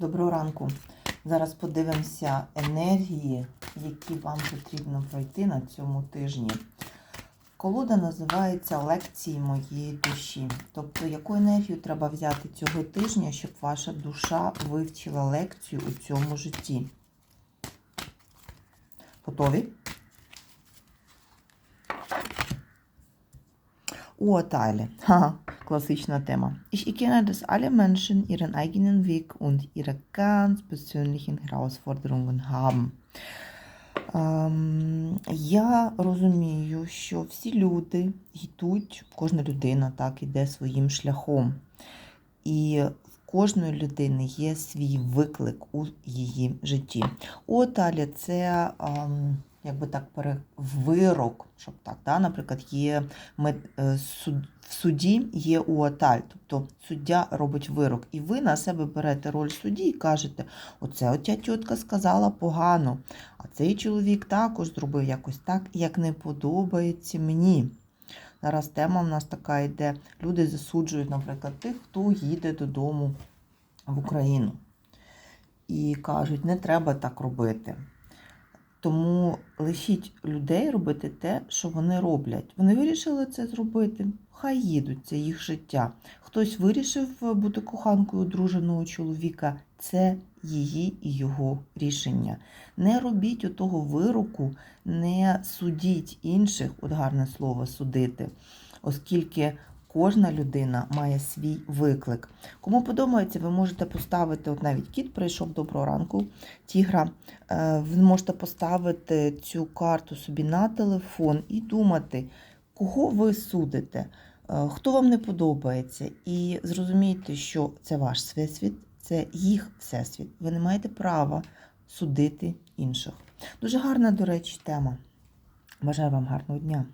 Доброго ранку. Зараз подивимося енергії, які вам потрібно пройти на цьому тижні. Колода називається Лекції моєї душі. Тобто, яку енергію треба взяти цього тижня, щоб ваша душа вивчила лекцію у цьому житті? Готові? Urteile. Haha, klassischer Thema. Ich erkenne, dass alle Menschen ihren eigenen Weg und ihre ganz persönlichen Herausforderungen haben. Ем, я розумію, що всі люди йдуть, кожна людина так іде своїм шляхом. І в кожної людини є свій виклик у її житті. Оталі це ем, якби так вирок, щоб так, да? наприклад, є е, в суді є уаталь, тобто суддя робить вирок, і ви на себе берете роль судді і кажете, оце оця тітка сказала погано, а цей чоловік також зробив якось так, як не подобається мені. Зараз тема в нас така йде. Люди засуджують, наприклад, тих, хто їде додому в Україну. І кажуть, не треба так робити. Тому лишіть людей робити те, що вони роблять. Вони вирішили це зробити. Хай їдуть, це їх життя. Хтось вирішив бути коханкою одруженого чоловіка. Це її і його рішення. Не робіть отого вироку, не судіть інших, от гарне слово судити, оскільки кожна людина має свій виклик. Кому подобається, ви можете поставити, от навіть кіт прийшов доброго ранку, тігра. Е, Ви можете поставити цю карту собі на телефон і думати, кого ви судите, е, хто вам не подобається. І зрозумійте, що це ваш всесвіт, це їх всесвіт. Ви не маєте права судити інших. Дуже гарна, до речі, тема. Бажаю вам гарного дня.